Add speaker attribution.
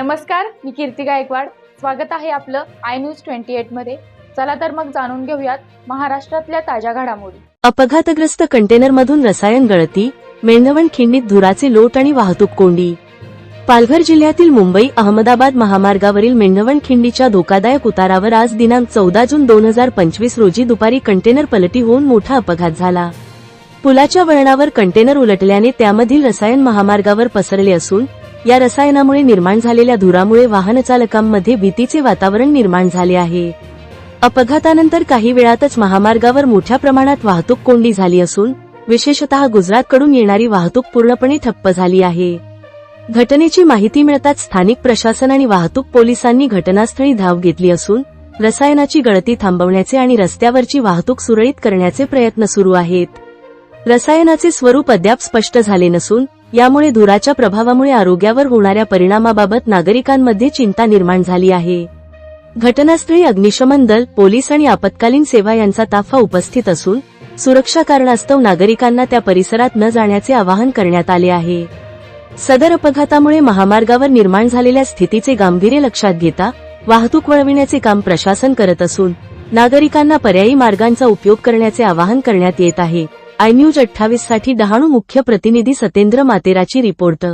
Speaker 1: नमस्कार मी कीर्ती गायकवाड. स्वागत आहे आपलं आय न्यूज ट्वेंटी एटमध्ये. चला तर मग जाणून घेऊयात महाराष्ट्रातल्या ताज्या घडामोडी.
Speaker 2: अपघातग्रस्त कंटेनरमधून रसायन गळती मेंढवण खिंडीत धुराचे लोट आणि वाहतूक कोंडी. पालघर जिल्ह्यातील मुंबई अहमदाबाद महामार्गावरील मेंढवण खिंडीच्या धोकादायक उतारावर आज दिनांक चौदा जून दोन हजार पंचवीस रोजी दुपारी कंटेनर पलटी होऊन मोठा अपघात झाला. पुलाच्या वळणावर कंटेनर उलटल्याने त्यामधील रसायन महामार्गावर पसरले असून या रसायनामुळे निर्माण झालेल्या धुरामुळे वाहनचालकांमध्ये भीतीचे वातावरण निर्माण झाले आहे. अपघातानंतर काही वेळातच महामार्गावर मोठ्या प्रमाणात वाहतूक कोंडी झाली असून विशेषतः गुजरातकडून येणारी वाहतूक पूर्णपणे ठप्प झाली आहे. घटनेची माहिती मिळताच स्थानिक प्रशासन आणि वाहतूक पोलिसांनी घटनास्थळी धाव घेतली असून रसायनाची गळती थांबवण्याचे आणि रस्त्यावरची वाहतूक सुरळीत करण्याचे प्रयत्न सुरू आहेत. रसायनाचे स्वरूप अद्याप स्पष्ट झाले नसून यामुळे धुराच्या प्रभावामुळे आरोग्यावर होणाऱ्या परिणामाबाबत नागरिकांमध्ये चिंता निर्माण झाली आहे. घटनास्थळी अग्निशमन दल पोलीस आणि आपत्कालीन सेवा यांचा ताफा उपस्थित असून सुरक्षा कारणास्तव नागरिकांना त्या परिसरात न जाण्याचे आवाहन करण्यात आले आहे. सदर अपघातामुळे महामार्गावर निर्माण झालेल्या स्थितीचे गांभीर्य लक्षात घेता वाहतूक वळविण्याचे काम प्रशासन करत असून नागरिकांना पर्यायी मार्गांचा उपयोग करण्याचे आवाहन करण्यात येत आहे. आय न्यूज अठ्ठावीससाठी डहाणू मुख्य प्रतिनिधी सतेंद्र मातेराची रिपोर्ट.